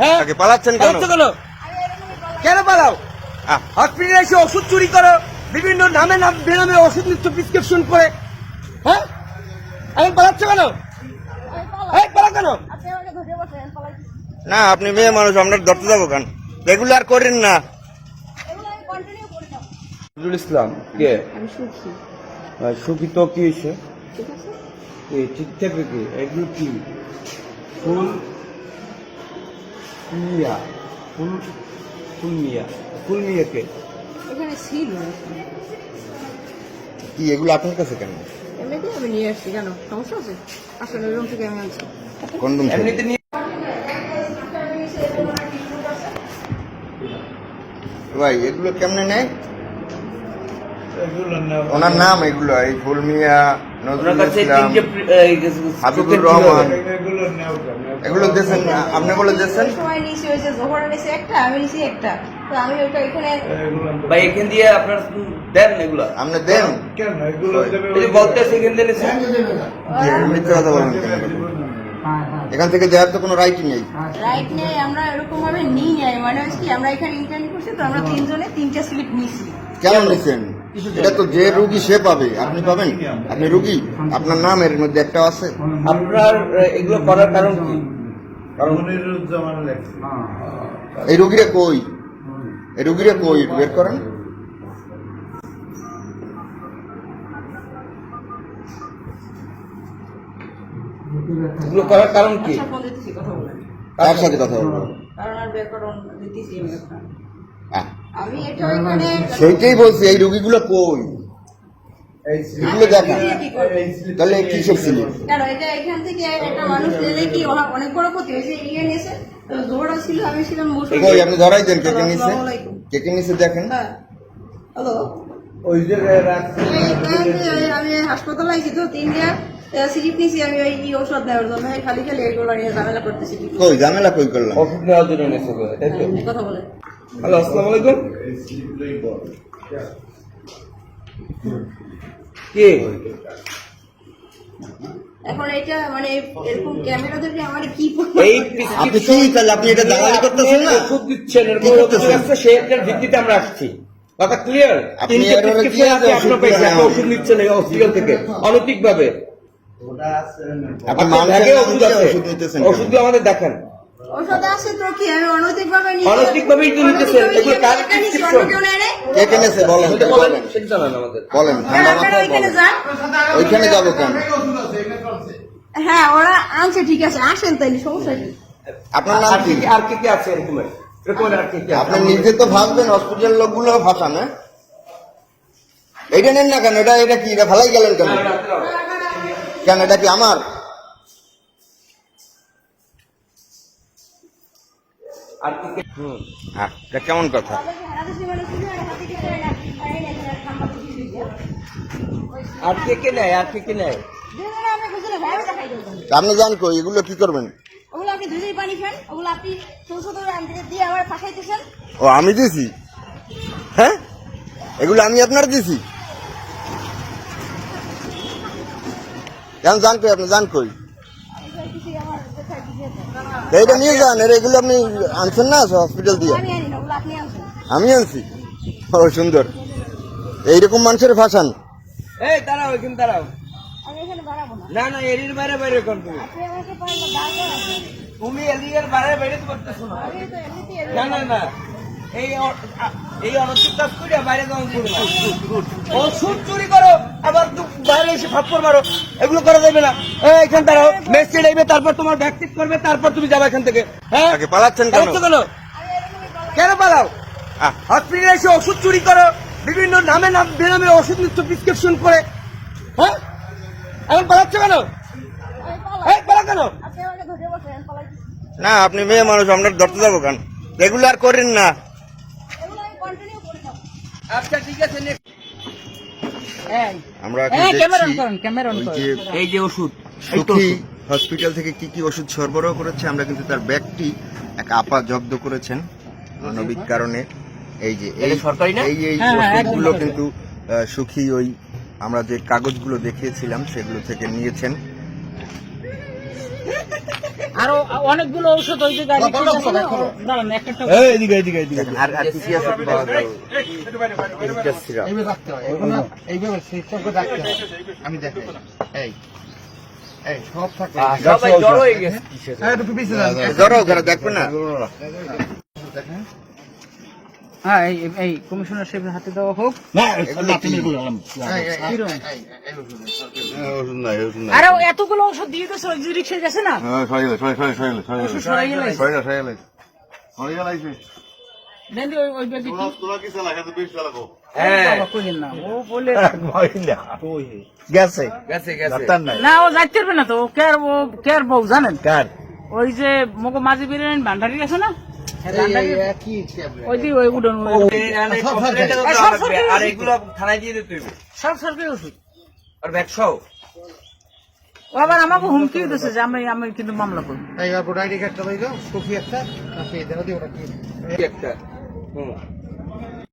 হ্যাঁ? তাকে পালাচ্ছেন কেন? পালাচ্ছ কেন? কেন পালাও? আহ, হসপিটালে এসে ওষুধ চুরি করো বিভিন্ন নামে নাম বেনামে ওষুধ নিচ্ছ প্রেসক্রিপশন করে। হ্যাঁ? এখন পালাচ্ছ কেন? এই পালা কেন? না আপনি মেয়ে মানুষ আপনার ধরতে যাব কেন? রেগুলার করেন না। নজরুল ইসলাম কে? আমি সুখী। সুখী তো কি হয়েছে? ঠিক থাকবে কি? এগুলো কি? ফুল? মিয়া ফুল ফুল মিয়া ফুল মিয়া এখানে ছিল। কি এগুলো আপনার কাছে কেন? এমনিতে আমি নিয়ে আসছি কেন? সমস্যা আছে? আসলে রুম থেকে আমি আনছি। কন্ডম এমনিতে নিয়ে ভাই এগুলো কেমনে নেয়? ওনার নাম এগুলো এই ফুল মিয়া নজরুল ইসলাম হাবিবুর রহমান। এগুলো দিয়েছেন আপনি বলে দিয়েছেন? সময় নিয়েছি যে জোহরা নিয়েছি একটা আমি নিয়েছি একটা। তো আমি ওইটা এখানে ভাই এখান দিয়ে আপনার দেন এগুলো। আপনি দেন। এই যে বলতেছে এখান দিয়ে নিছেন। মিথ্যে কথা বলেন এখান থেকে দেওয়ার তো কোনো রাইট নেই। রাইট নেই আমরা এরকম ভাবে নিই নাই। মানে হচ্ছে কি আমরা এখানে ইন্টারভিউ করছি তো আমরা তিনজনে তিনটা স্লিপ নিছি। কেন নিচ্ছেন এটা তো যে রুগী সে পাবে। আপনি পাবেন? আপনি রুগী? আপনার নাম এর মধ্যে একটা আছে। আপনার এগুলো করার কারণ কি? কারণ এই রুগীরা কই? এই রুগীরা কই? বের করেন। এগুলো করার কারণ কি? আচ্ছা তার সাথে কথা বলব কারণ আর ব্যাকরণ দিতেছি আমি একটা আহ, আমি এটা ওইখানে সেইটাই বলছি এই রুগীগুলো কই? এগুলো দেখা তাহলে কি সব ছিল? কেন এটা এখান থেকে একটা মানুষ নিলে কি অনেক বড় ক্ষতি হয়েছে? ইয়ে নিয়েছে তো ছিল আমি ছিলাম। আপনি ধরাই দেন কে কে নিছে? আসসালামু কে কে নিছে দেখেন। হ্যাঁ। হ্যালো। ওই যে আমি হাসপাতালে আইছি তো তিনটা স্লিপ নিয়েছি আমি ওই ঔষধ নেওয়ার জন্য খালি খালি এগুলো নিয়ে ঝামেলা করতেছি। কই ঝামেলা কই করলাম? ওষুধ নেওয়ার জন্য নিয়েছে গো, তাই তো? হ্যাঁ, কথা বলে। হ্যালো আসসালামু আলাইকুম। কে? এখন এটা মানে এরকম ক্যামেরা ধরে আমার কি এই আপনি কি তাহলে আপনি এটা দালালি করতেছেন না? ওষুধ দিচ্ছেন এরকম ভিত্তিতে আমরা আসছি। কথা ক্লিয়ার আপনি ওষুধ আপনার পাইছে, দিয়ে ওষুধ নিচ্ছেন হসপিটাল থেকে আপনি মানুষের ওষুধ আছে। আমাদের দেখান। আপনারা ওইখানে যাব কেন? হ্যাঁ ওরা আনছে ঠিক আছে। আসেন তাইলে সমস্যা কি? আপনার নাম কি আর কি কি আছে এরকমের এরকমের আর কি কি আছে? আপনি নিজে তো ভাববেন হসপিটাল লোকগুলো ফাঁসান হ্যাঁ? এইটা নেন না কেন? এটা এটা কি? এটা ভালাই গেলেন কেন? কেন? এটা কি আমার? আর। হ্যাঁ এটা কেমন কথা? আর কে কে নেয় আর কে কে নেয়? আপনি জান কই এগুলো কি করবেন? ওগুলো আপনি দুধের পানি খান ওগুলো আপনি দিয়ে আমার পাঠাইতেছেন। ও আমি দিছি? হ্যাঁ? এগুলো আমি আপনার দিছি? কেন জান কই আপনি জান কই? এইটা নিয়ে যান এর এগুলো আপনি আনছেন না? হসপিটাল দিয়ে? আমি আনছি। ও সুন্দর। এইরকম মানুষের ফাঁসান এই দাঁড়াও এখানে দাঁড়াও। আমি এখানে বাড়াবো না। না না এরির বাইরে বাইরে কর তুমি। এদিকের বাইরে বাইরে করতেছো না না না। এই এই অনৈতিক কাজ করে বাইরে ওষুধ চুরি করো আবার বাইরে এসে মারো এগুলো করা যাবে না। এই, এখান দাঁড়াও তারপর তোমার করবে তারপর তুমি যাবে এখান থেকে। হ্যাঁ? পালাচ্ছেন কেন? কেন? পালাও? হসপিটালে এসে ওষুধ চুরি করো বিভিন্ন নামে নাম বেনামে ওষুধ নিচ্ছ প্রেসক্রিপশন করে। হ্যাঁ? এখন পালাচ্ছ কেন? পালা কেন? না আপনি মেয়ে মানুষ আমরা ধরতে যাব কেন? রেগুলার করেন না। আচ্ছা ঠিক আছে next। আমরা এখন ক্যামেরা অন দেখছি করুন, ক্যামেরা অন ওই করুন। যে এই যে ওষুধ সুখী হসপিটাল থেকে কি কি ওষুধ সরবরাহ করেছে আমরা কিন্তু তার ব্যাগটি এক আপা জব্দ করেছেন মানবিক কারণে এই যে এই সরকারি না? এই এই হ্যাঁ, হ্যাঁ, ওষুধগুলো কিন্তু সুখী ওই আমরা যে কাগজগুলো দেখিয়েছিলাম সেগুলো থেকে নিয়েছেন আরও অনেকগুলো ঔষধ ওই যে গাড়ি দাঁড়ান একটা এদিকে এদিকে এদিকে আর আর কি আছে এইভাবে রাখতে হয় এইভাবে সিস্টেম করে রাখতে হয়। আমি দেখাই। এই এই সব থাকবে সবাই হয়ে গেছে। এই একটু পিছিয়ে যান জড়ো করে দেখবে না। হ্যাঁ এই এই কমিশনার সাহেবের হাতে দেওয়া হোক এই, এই, এই, কিরম? এই, এই, এই, আরে এতগুলো ঔষধ দিয়ে দিয়েছে ওই যে রিক্সায় গেছে না কি হ্যাঁ ও বলে গেছে গেছে গেছে না যাইতে পারবে না তো ও কেয়ার ও কেয়ার বউ জানেন কার ওই যে মগো মাঝি বেরেন ভান্ডারি আছে না আর এগুলো থানায় দিয়ে দিতে সব সরকারি ওষুধ। আর ব্যাগ ও আবার আমাকে হুমকি দিতেছে যে আমি আমি কিন্তু মামলা করব। এই, এবার ভোটার আইডি কার্ডটা লইলো, কপি একটা, কপি, দেখো দি ওটা কি। একটা। হুম।